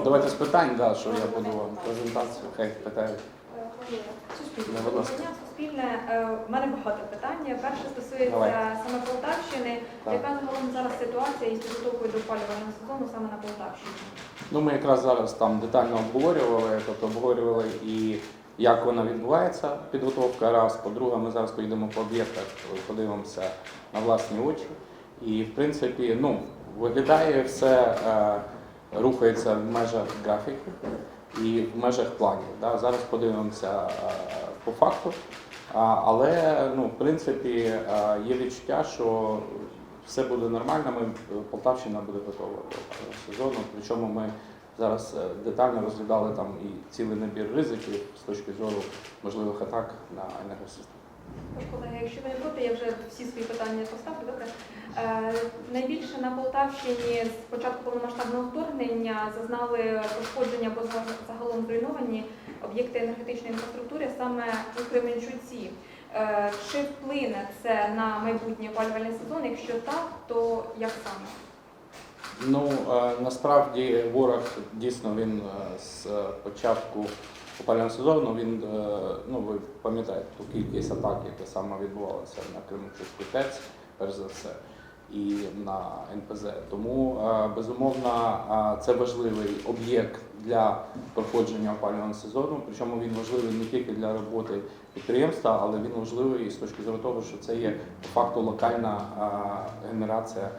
Ну, давайте з питань, да, що я буду вам презентацію, хай питають. Суспільне. Будь ласка. Суспільне. Е, У мене багато питань. Перше стосується Давай. саме Полтавщини. Так. Яка загалом зараз ситуація із підготовкою до опалювального сезону саме на Полтавщині? Ну, ми якраз зараз там детально обговорювали, тобто обговорювали і як вона відбувається, підготовка раз. По-друге, ми зараз поїдемо по об'єктах, подивимося на власні очі. І в принципі, ну, виглядає все, е, рухається в межах графіку і в межах планів. Да? Зараз подивимося е, по факту. Але ну, в принципі е, є відчуття, що все буде нормально. Ми Полтавщина буде готова до сезону. Причому ми зараз е, детально розглядали там і цілий набір ризиків з точки зору можливих атак на енергосистему. Колеги, якщо ви не проти, я вже всі свої питання поставлю. Добре. Е, найбільше на Полтавщині з початку повномасштабного вторгнення зазнали пошкодження або загалом зруйновані об'єкти енергетичної інфраструктури саме у Кременчуці. Е, чи вплине це на майбутній опалювальний сезон? Якщо так, то як саме? Ну е, насправді ворог дійсно він е, з початку опалювального сезону він е, ну ви пам'ятаєте ту кількість атак, яка саме відбувалася на Кременчуцьку ТЕЦ, перш за все, і на НПЗ. Тому е, безумовно е, це важливий об'єкт для проходження опалювального сезону. Причому він важливий не тільки для роботи підприємства, але він важливий і з точки зору того, що це є по факту локальна генерація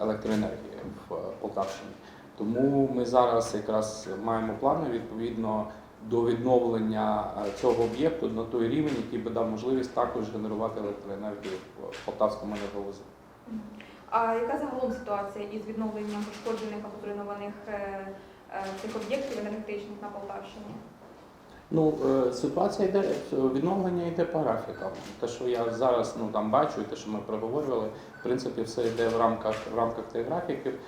електроенергії в Полтавщині. Тому ми зараз якраз маємо плани відповідно до відновлення е, цього об'єкту на той рівень, який би дав можливість також генерувати електроенергію в Полтавському енерговозі. А яка загалом ситуація із відновленням пошкоджених або зруйнованих е, е, цих об'єктів енергетичних на Полтавщині? Ну, е, ситуація йде, відновлення йде по графікам. Те, що я зараз ну, там бачу, і те, що ми проговорювали, в принципі, все йде в рамках, в рамках тих графіків.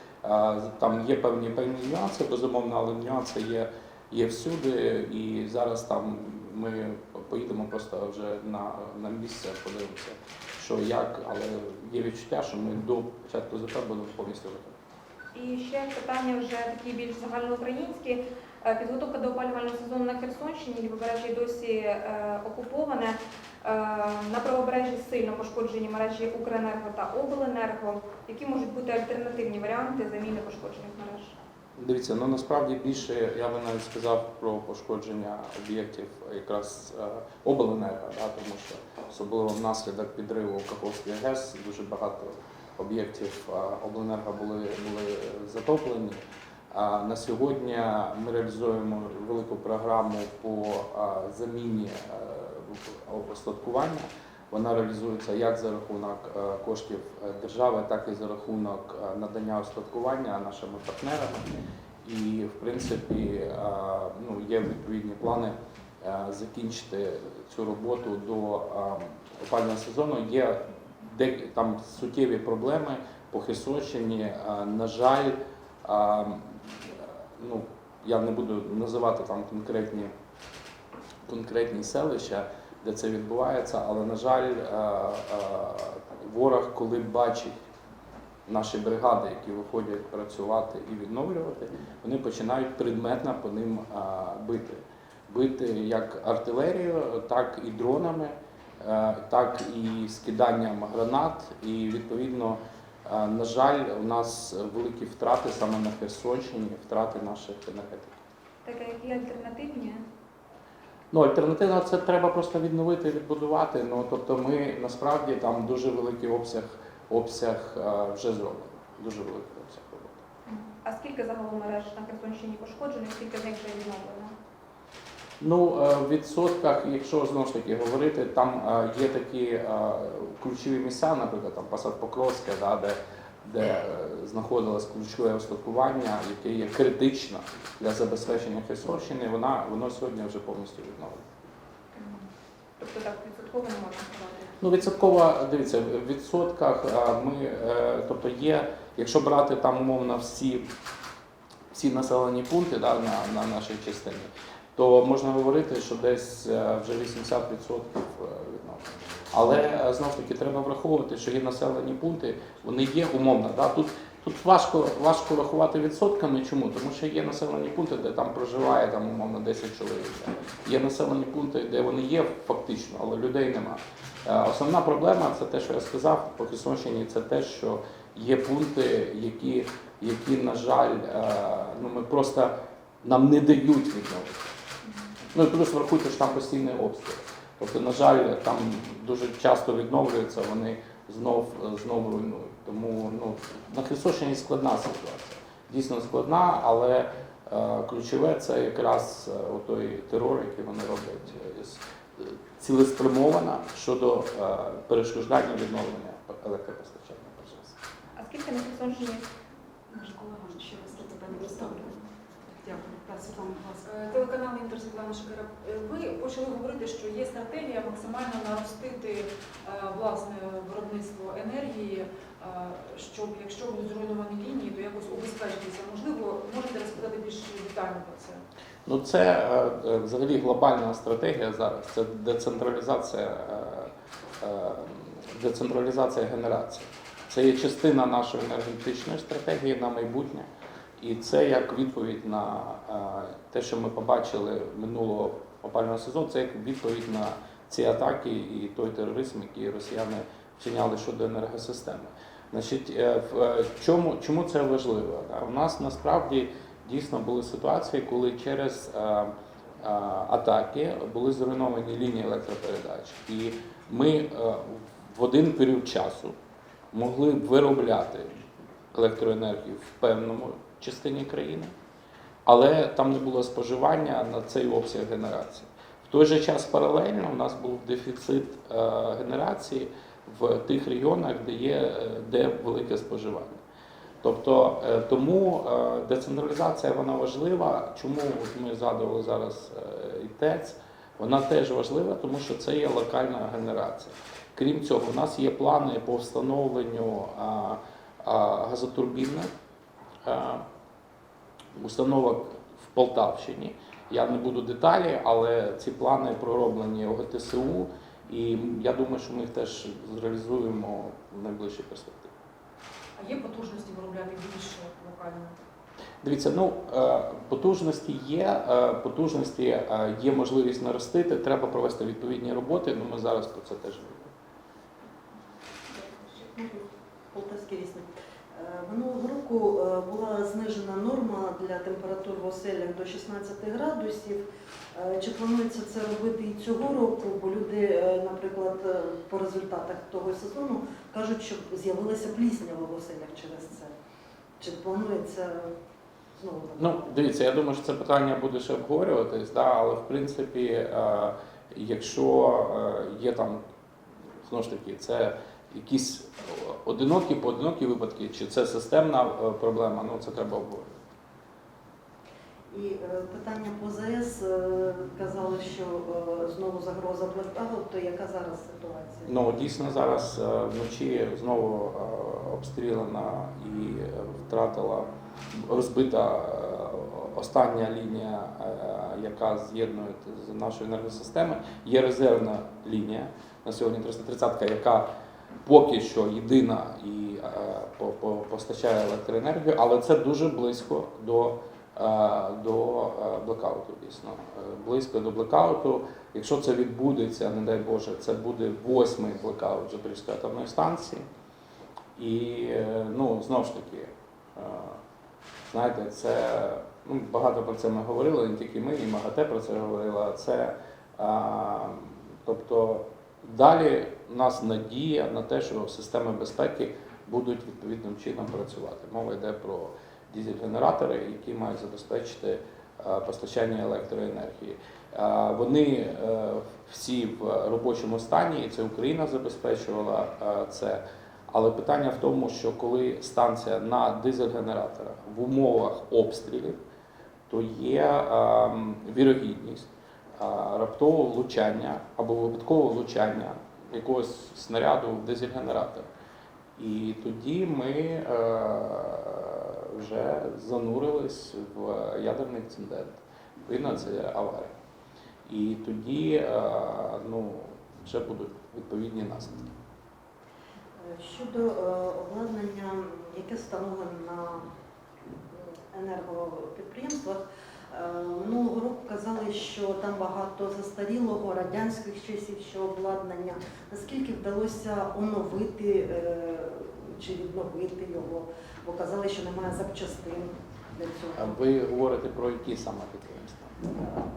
Там є певні певні нюанси, безумовно, але нюанси є, є всюди. І зараз там ми поїдемо просто вже на, на місце, подивимося, що як, але є відчуття, що ми до початку ЗП будемо повністю готові. І ще питання вже такі більш загальноукраїнські. Е, Підготовка до опалювального сезону на Херсонщині, лівобережжя досі е, окуповане. Е, на правобережжі сильно пошкоджені мережі Укренерго та Обленерго. Які можуть бути альтернативні варіанти заміни пошкоджених мереж? Дивіться, ну насправді більше я би навіть сказав про пошкодження об'єктів якраз е, обленерго, да, тому що особливо внаслідок підриву Каховської ГЕС дуже багато об'єктів е, обленерго були, були затоплені. А на сьогодні ми реалізуємо велику програму по е, заміні остаткування. Вона реалізується як за рахунок е, коштів е, держави, так і за рахунок е, надання остаткування нашими партнерами. І в принципі ну, є відповідні плани закінчити цю роботу до опалювального сезону. Є там суттєві проблеми по Херсонщині. На жаль, ну я не буду називати там конкретні, конкретні селища де це відбувається, але, на жаль, е, е, ворог, коли бачить наші бригади, які виходять працювати і відновлювати, вони починають предметно по ним е, бити. Бити як артилерією, так і дронами, так і скиданням гранат. І відповідно, на жаль, у нас великі втрати саме на Херсонщині, втрати наших енергетиків. Так, а які альтернативні? Ну, альтернатива це треба просто відновити, відбудувати. Ну тобто, ми насправді там дуже великий обсяг, обсяг е, вже зроблений. Дуже великий обсяг роботи. А скільки загалом мереж на Херсонщині пошкоджених, скільки з них вже відновлено? Ну, е, в відсотках, якщо знову ж таки говорити, там е, є такі ключові місця, наприклад, там Посад Покровське, да, де, де е, знаходилось ключове остаткування, яке є критично для забезпечення Херсонщини, вона воно сьогодні вже повністю відновлено. Тобто так відсотково не можна сказати. Ну, відсотково, дивіться, в відсотках ми, е, тобто є, якщо брати там умовно всі, всі населені пункти да, на, на нашій частині, то можна говорити, що десь е, вже 80% відновлено. Але е, знову ж таки треба враховувати, що є населені пункти, вони є умовно. Да, тут, Тут важко, важко рахувати відсотками. Чому? Тому що є населені пункти, де там проживає там, умовно 10 чоловік. Є населені пункти, де вони є фактично, але людей нема. Е, Основна проблема це те, що я сказав по Херсонщині, це те, що є пункти, які, які на жаль, е, ну ми просто нам не дають відновити. Ну і плюс врахуйте, що там постійний обстріл. Тобто, на жаль, там дуже часто відновлюються, вони знов, знов руйнують. Тому ну, на Херсонщині складна ситуація. Дійсно складна, але е, ключове це якраз е, той терор, який вони роблять е, е, щодо е, перешкоджання відновлення електропостачання. А скільки на Херсонщині? Наш колега ще раз питання поставлю. Дякую. Світлана, будь ласка. Е, Телеканал Інтер Світлана Шикара. Е, Ви почали говорити, що є стратегія максимально наростити е, власне виробництво енергії, щоб якщо будуть зруйновані лінії, то якось убезпечитися. Можливо, можете розказати більш детально про це? Ну, це взагалі глобальна стратегія зараз. Це децентралізація, децентралізація генерації. Це є частина нашої енергетичної стратегії на майбутнє. І це як відповідь на е, те, що ми побачили минулого опального сезону, це як відповідь на ці атаки і той тероризм, який росіяни вчиняли щодо енергосистеми. Значить, е, в е, чому, чому це важливо? У нас насправді дійсно були ситуації, коли через атаки були зруйновані лінії електропередач. І ми в один період часу могли виробляти електроенергію в певному частині країни, але там не було споживання на цей обсяг генерації. В той же час паралельно у нас був дефіцит е, генерації в тих регіонах, де є е, де велике споживання. Тобто е, тому децентралізація вона важлива. Чому от ми згадували зараз і? Вона теж важлива, тому що це є локальна генерація. Крім цього, у нас є плани по встановленню газотурбінних установок в Полтавщині. Я не буду деталі, але ці плани пророблені ОГТСУ, і я думаю, що ми їх теж зреалізуємо в найближчій перспективі. А є потужності виробляти більше локально? Дивіться, ну е, потужності є, е, потужності е, є можливість наростити. Треба провести відповідні роботи. Ну ми зараз про це теж робимо. Полтавський вісник. Е, Минулого року е, була знижена норма для температур в оселях до 16 градусів. Е, Чи планується це робити і цього року? Бо люди, е, наприклад, по результатах того сезону кажуть, що з'явилася пліснява в оселях через це. Чи планується знову? Ну, дивіться, я думаю, що це питання буде ще обговорюватись, да, але в принципі, якщо є там знову ж таки, це якісь одинокі, поодинокі випадки, чи це системна е, проблема, ну це треба обговорювати. І е, питання по ЗС е, казали, що знову загроза блекауту. Яка зараз ситуація? Ну дійсно зараз вночі знову обстріляна і втратила розбита остання лінія, яка з'єднує з нашою енергосистемою. Є резервна лінія на сьогодні 330, яка поки що єдина і е, по- по- постачає електроенергію, але це дуже близько до. е, До е, блекауту, дійсно. Близько до блекауту. Якщо це відбудеться, не дай Боже, це буде восьмий блекаут Запорізької атомної станції. І ну, знову ж таки, знаєте, це ну, багато про це ми говорили, не тільки ми, і МАГАТЕ про це говорила. Це, е, тобто далі у нас надія на те, що системи безпеки будуть відповідним чином працювати. Мова йде про дизель-генератори, які мають забезпечити е, постачання електроенергії. Е, Вони е, всі в робочому стані, і це Україна забезпечувала це. Але питання в тому, що коли станція на дизель-генераторах в умовах обстрілів, то є ем, вірогідність раптового влучання або випадкового влучання якогось снаряду в дизель-генератор. І тоді ми е, вже занурились в ядерний інцидент. Відповідно, це аварія. І тоді е, ну, вже будуть відповідні наслідки. Щодо е, обладнання, яке встановлено на енергопідприємствах, минулого року казали, що там багато застарілого радянських часів, що обладнання. Наскільки вдалося оновити е, чи відновити його? Бо казали, що немає запчастин для А цього. Ви говорите про які саме підприємства?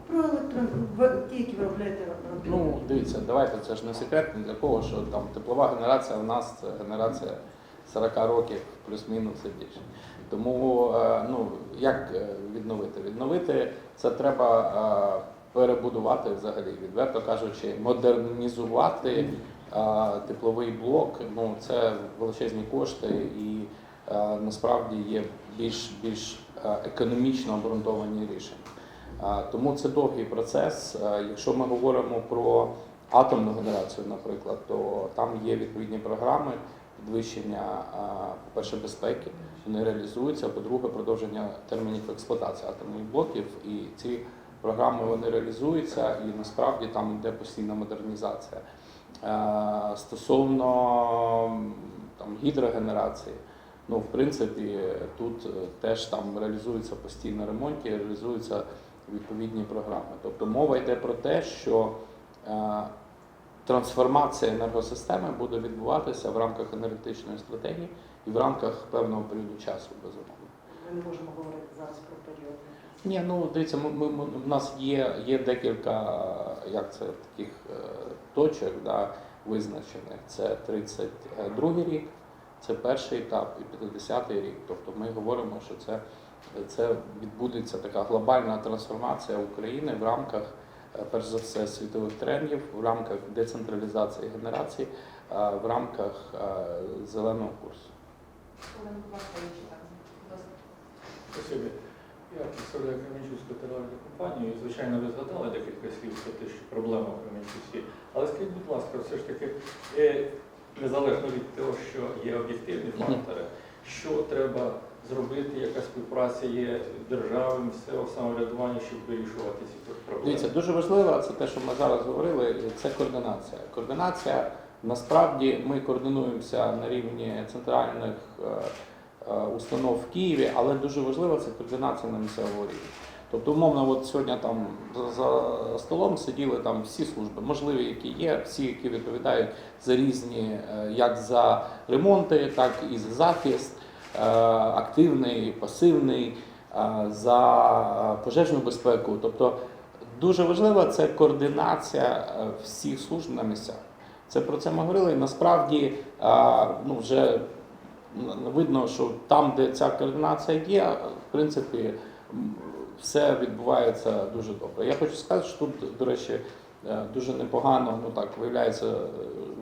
Про електро... ті, які виробляють електроенергію. Ну, дивіться, давайте це ж не секрет для кого, що там теплова генерація у нас це генерація 40 років, плюс-мінус і більше. Тому е, ну, як е, відновити? Відновити це треба е, перебудувати взагалі, відверто кажучи, модернізувати тепловий блок. Ну, це величезні кошти і насправді є більш, більш економічно обґрунтовані рішення. Тому це довгий процес. Якщо ми говоримо про атомну генерацію, наприклад, то там є відповідні програми підвищення, по-перше, безпеки, вони реалізуються, а по-друге, продовження термінів експлуатації атомних блоків. І ці програми вони реалізуються, і насправді там йде постійна модернізація. Стосовно там, гідрогенерації, ну, в принципі, тут е, теж там реалізуються постійно ремонти, реалізуються відповідні програми. Тобто мова йде про те, що е, трансформація енергосистеми буде відбуватися в рамках енергетичної стратегії і в рамках певного періоду часу, безумовно. Ми не можемо говорити зараз про період. Ні, ну дивіться, ми, ми, ми, в нас є, є декілька як це, таких е, точок да, визначених. Це 32 рік, це перший етап і 50-й рік. Тобто ми говоримо, що це, це відбудеться така глобальна трансформація України в рамках, перш за все, світових трендів, в рамках децентралізації генерації, е, в рамках е, зеленого курсу. Спасибі. Я представляю Кременчуцьку товарну компанію. І, Звичайно, ви згадали декілька слів про те, що проблема в Кременчуці. Але скажіть, будь ласка, все ж таки, е, незалежно від того, що є об'єктивні фактори, що треба зробити, яка співпраця є держави, місцевого самоврядування, щоб вирішувати ці проблеми? Дивіться, дуже важливо, це те, що ми зараз говорили, це координація. Координація насправді ми координуємося на рівні центральних е, е, установ в Києві, але дуже важлива це координація на місцевому рівні. Тобто, умовно, от сьогодні там за, столом сиділи там всі служби, можливі, які є, всі, які відповідають за різні, е, як за ремонти, так і за захист, активний, пасивний, е, за пожежну безпеку. Тобто Дуже важливо це координація е, всіх служб на місцях. Це про це ми говорили. Насправді ну, вже видно, що там, де ця координація є, в принципі, все відбувається дуже добре. Я хочу сказати, що тут, до речі, е, дуже непогано, ну так виявляється, е,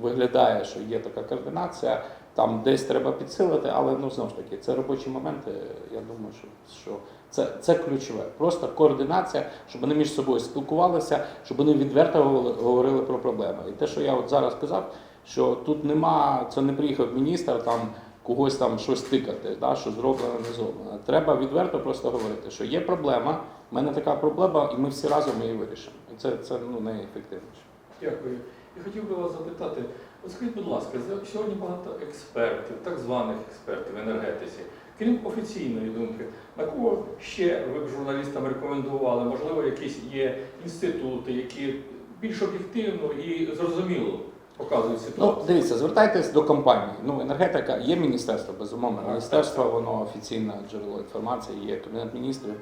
виглядає, що є така координація. Там десь треба підсилити, але ну знову ж таки, це робочі моменти. Я думаю, що, що це, це ключове. Просто координація, щоб вони між собою спілкувалися, щоб вони відверто говорили- про проблеми. І те, що я от зараз сказав, що тут нема, це не приїхав міністр там когось там щось тикати, да, що зроблено, не зроблено. Треба відверто просто говорити, що є проблема, в мене така проблема, і ми всі разом її вирішимо. І це, це ну, найефективніше. Дякую. І хотів би вас запитати, скажіть, будь ласка, сьогодні багато експертів, так званих експертів в енергетиці, крім офіційної думки, на кого ще ви б журналістам рекомендували? Можливо, якісь є інститути, які більш об'єктивно і зрозуміло показують Ну, дивіться, звертайтесь до компанії. Ну, енергетика є міністерство, безумовно. Міністерство, воно офіційне джерело інформації, є кабінет міністрів.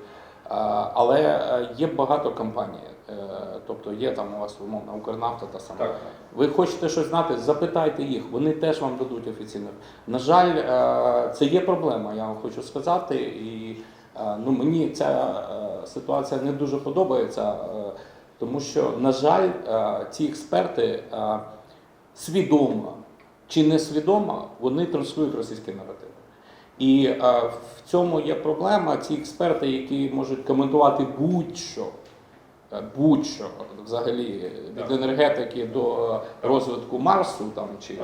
А, Але е, є багато компаній. Е, Тобто є там у вас умовно Укрнафта та сама. Так. Ви хочете щось знати, запитайте їх, вони теж вам дадуть офіційно. На жаль, е, це є проблема, я вам хочу сказати. І е, ну, мені ця е, ситуація не дуже подобається, е, тому що, на жаль, е, ці експерти е, свідомо чи несвідомо вони транслюють російський наратив. І е, в цьому є проблема. Ці експерти, які можуть коментувати будь-що, е, будь-що взагалі від енергетики до е, розвитку Марсу там чи.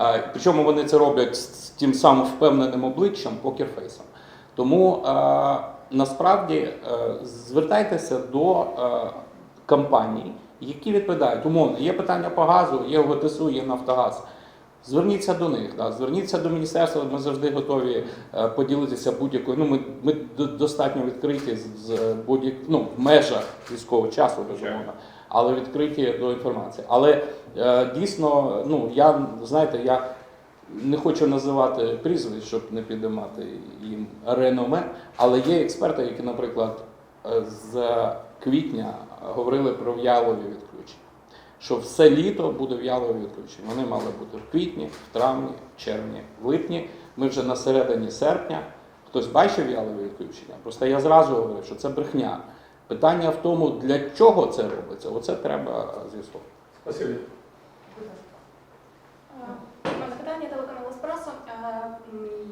Е, Причому вони це роблять з тим самим впевненим обличчям, покерфейсом. Тому е, насправді е, звертайтеся до е, компаній, які відповідають. Умовно, є питання по газу, є ОГТСУ, є Нафтогаз. Зверніться до них, да, зверніться до міністерства, ми завжди готові е, поділитися будь-якою. Ну, ми, ми достатньо відкриті з, з будь ну, в межах військового часу, безумовно, але відкриті до інформації. Але е, дійсно, ну я знаєте, я не хочу називати прізвищ, щоб не підіймати їм реноме, але є експерти, які, наприклад, е, з квітня говорили про в'ялові відключення. Що все літо буде в'яло відключення. Вони мали бути в квітні, в травні, в червні, в липні. Ми вже на середині серпня. Хтось бачив в'яло відключення? Просто я зразу говорив, що це брехня. Питання в тому, для чого це робиться. Оце треба з'ясувати. Спасибі. Е, У мене питання телеканалу Еспресо. Е,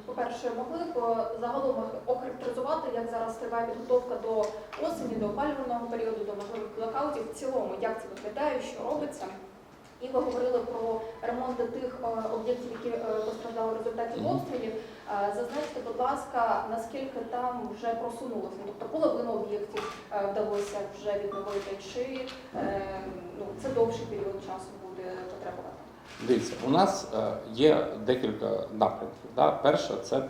По-перше, могли б е, загалом охарактеризувати, як зараз триває підготовка до осені, до опалювального періоду, до можливих блокаутів в цілому, як це виглядає, що робиться? І ви говорили про ремонти тих е, об'єктів, які постраждали в результаті обстрілів. Зазначте, будь ласка, наскільки там вже просунулося? Ну, Тобто половину об'єктів вдалося вже відновити, чи ну, це довший період часу буде потребувати? Дивіться, у нас е, є декілька напрямків. Да? Перше це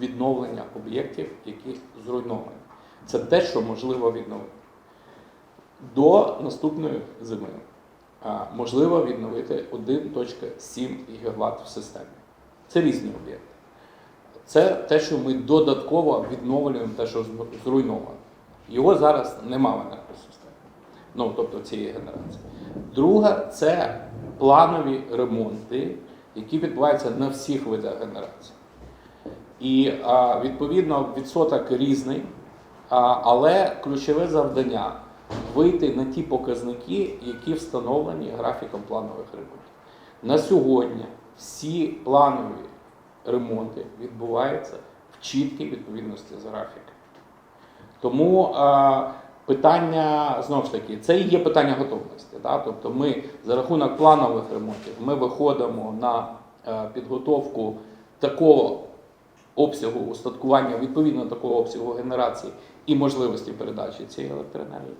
відновлення об'єктів, які зруйновані. Це те, що можливо відновити. До наступної зими е, можливо відновити 1.7 ГВт в системі. Це різні об'єкти. Це те, що ми додатково відновлюємо те, що зруйновано. Його зараз нема в енергосистемі. Ну, тобто цієї генерації. Друге, це планові ремонти, які відбуваються на всіх видах генерації. І відповідно відсоток різний, але ключове завдання вийти на ті показники, які встановлені графіком планових ремонтів. На сьогодні всі планові ремонти відбуваються в чіткій відповідності з графіком. Тому питання знову ж таки, це і є питання готовності. Да? Тобто ми за рахунок планових ремонтів ми виходимо на е, підготовку такого обсягу устаткування, відповідно такого обсягу генерації і можливості передачі цієї електроенергії.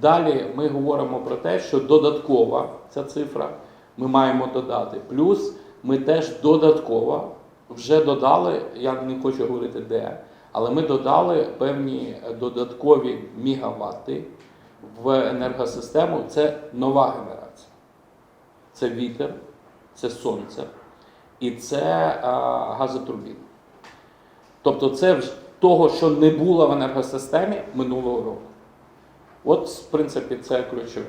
Далі ми говоримо про те, що додаткова ця цифра ми маємо додати. Плюс ми теж додатково вже додали, я не хочу говорити де, але ми додали певні додаткові мігаватти в енергосистему. Це нова генерація. Це вітер, це сонце і це газотурбіни. Тобто це того, що не було в енергосистемі минулого року. От, в принципі, це ключове.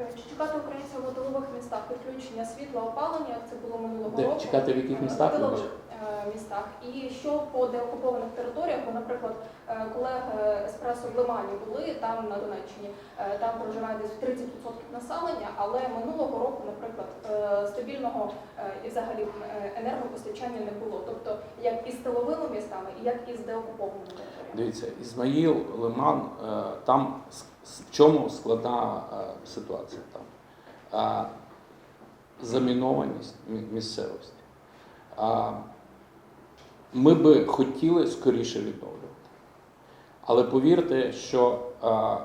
Е, Чи чекати українців в тилових містах відключення світла, опалення, як це було минулого Де року? чекати в яких містах? В тилових е, містах. І що по деокупованих територіях, бо, наприклад, е, колеги Еспресо в Лимані були там на Донеччині, е, там проживає десь 30% населення, але минулого року, наприклад, е, стабільного е, і взагалі е, енергопостачання не було. Тобто як із тиловими містами, і як із деокупованими територіями. Дивіться, Ізмаїл, Лиман, е, там в чому складна е, ситуація там? Е, Замінованість місцевості. Ми би хотіли скоріше відновлювати. Але повірте, що а,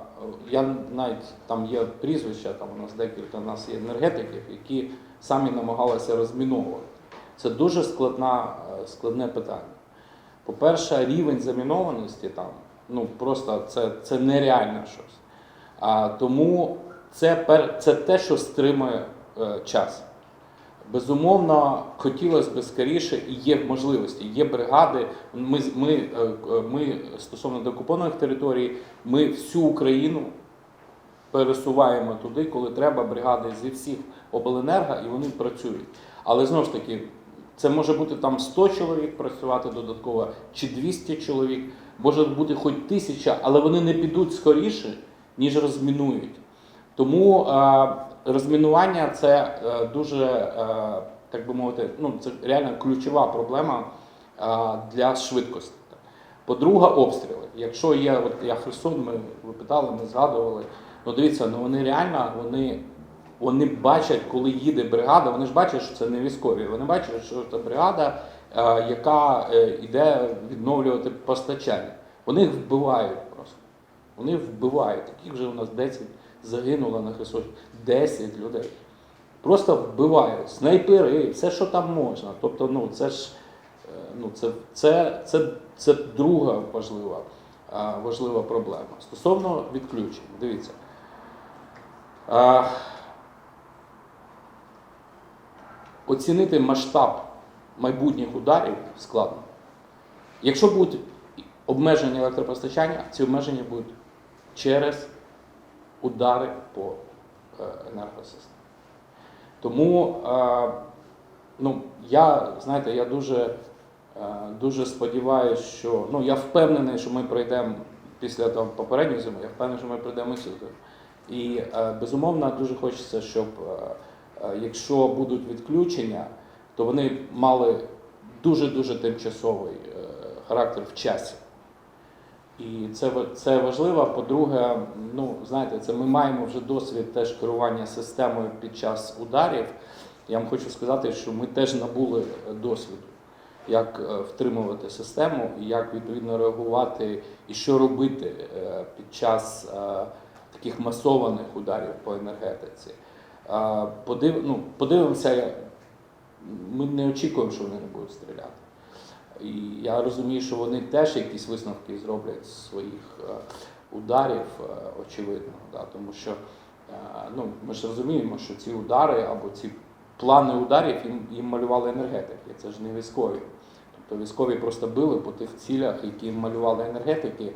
я навіть там є прізвища, там у нас декілька у нас є енергетиків, які самі намагалися розміновувати. Це дуже складна, е, складне питання. По-перше, рівень замінованості там, ну просто це, це нереальне щось. А, тому це, пер, це те, що стримує е, час. Безумовно, хотілося б скоріше, і є можливості, є бригади. Ми, ми, е, е, ми стосовно деокупованих територій, ми всю Україну пересуваємо туди, коли треба бригади зі всіх обленерго, і вони працюють. Але знову ж таки, це може бути там 100 чоловік працювати додатково, чи 200 чоловік, може бути хоч тисяча, але вони не підуть скоріше, ніж розмінують. Тому е, розмінування це е, дуже, е, так би мовити, ну це реально ключова проблема е, для швидкості. По-друге, обстріли. Якщо є, от я Херсон, ми ви питали, ми згадували. Ну дивіться, ну вони реально вони, вони бачать, коли їде бригада, вони ж бачать, що це не військові. Вони бачать, що це бригада, яка йде відновлювати постачання. Вони їх вбивають просто. Вони вбивають. Таких вже у нас 10 загинуло на Херсоні. 10 людей. просто вбивають снайпери, все, що там можна. Тобто, ну це ж е, ну, це, це, це, це друга важлива, е, важлива проблема. Стосовно відключень, дивіться. Е, Оцінити масштаб майбутніх ударів складно. Якщо будуть обмеження електропостачання, ці обмеження будуть через удари по е, енергосистемі. Тому е, ну, я, знаєте, я дуже, е, дуже сподіваюся, що ну, я впевнений, що ми пройдемо після там, попередньої зими, я впевнений, що ми цю зиму. І безумовно дуже хочеться, щоб якщо будуть відключення, то вони мали дуже-дуже тимчасовий характер в часі. І це, це важливо. По-друге, ну знаєте, це ми маємо вже досвід теж керування системою під час ударів. Я вам хочу сказати, що ми теж набули е, досвіду, як е, втримувати систему, як відповідно реагувати, і що робити е, під час таких масованих ударів по енергетиці. Подив, ну, подивимося, ми не очікуємо, що вони не будуть стріляти. І я розумію, що вони теж якісь висновки зроблять з своїх е, ударів, е, очевидно, да, тому що е, ну, ми ж розуміємо, що ці удари або ці плани ударів їм, їм малювали енергетики, це ж не військові. Тобто військові просто били по тих цілях, які їм малювали енергетики.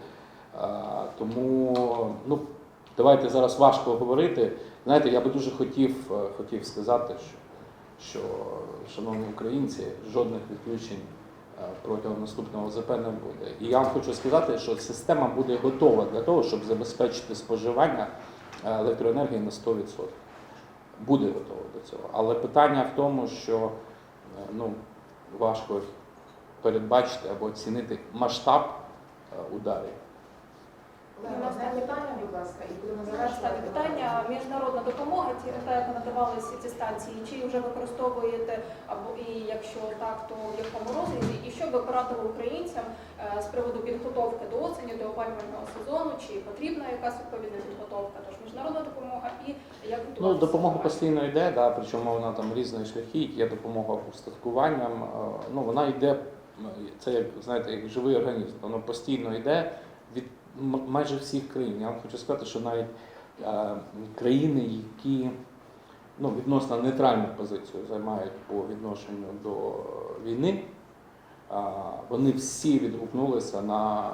Тому ну, давайте зараз важко говорити. Знаєте, я би дуже хотів, хотів сказати, що, що, шановні українці, жодних відключень протягом наступного ЗП не буде. І я вам хочу сказати, що система буде готова для того, щоб забезпечити споживання е, електроенергії на 100%. Буде готова до цього. Але питання в тому, що е, ну, важко передбачити або оцінити масштаб е, ударів. Одне питання, будь ласка, і будемо Останнє завершувати. питання. Міжнародна допомога, ті та як надавалися ці станції, чи вже використовуєте, або і якщо так, то в якому розрізі, і що ви порадили українцям е, з приводу підготовки до осені, до опалювального сезону, чи потрібна якась відповідна підготовка? Тож міжнародна допомога і як Ну, допомога постійно йде, да, причому вона там різної шляхи, є допомога устаткуванням. е, Ну, вона йде, це як знаєте, як живий організм, воно постійно йде майже всіх країн. Я вам хочу сказати, що навіть е, країни, які ну, відносно нейтральну позицію займають по відношенню до війни, вони всі відгукнулися на е,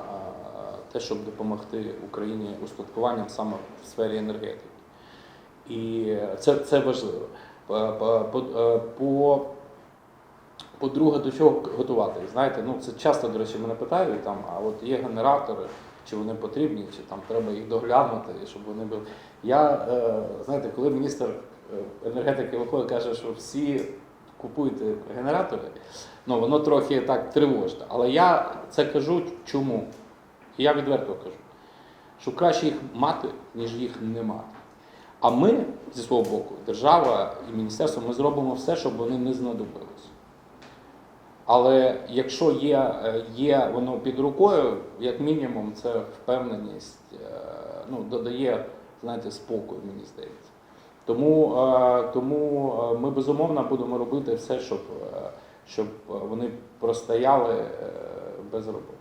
те, щоб допомогти Україні устаткуванням саме в сфері енергетики. І це, це важливо. По- по- по- е, По, по-друге, до чого готувати? Знаєте, ну це часто, до речі, мене питають, там, а от є генератори, чи вони потрібні, чи там треба їх доглянути, щоб вони були. Я, е, знаєте, коли міністр е, енергетики виходить, каже, що всі купуйте генератори, ну воно трохи так тривожно. Але я це кажу чому? І я відверто кажу, що краще їх мати, ніж їх не мати. А ми зі свого боку, держава і міністерство, ми зробимо все, щоб вони не знадобилися. Але якщо є, е, є воно під рукою, як мінімум, це впевненість е, ну, додає знаєте, спокою, мені здається. Тому, е, тому ми безумовно будемо робити все, щоб, щоб вони простояли без роботи.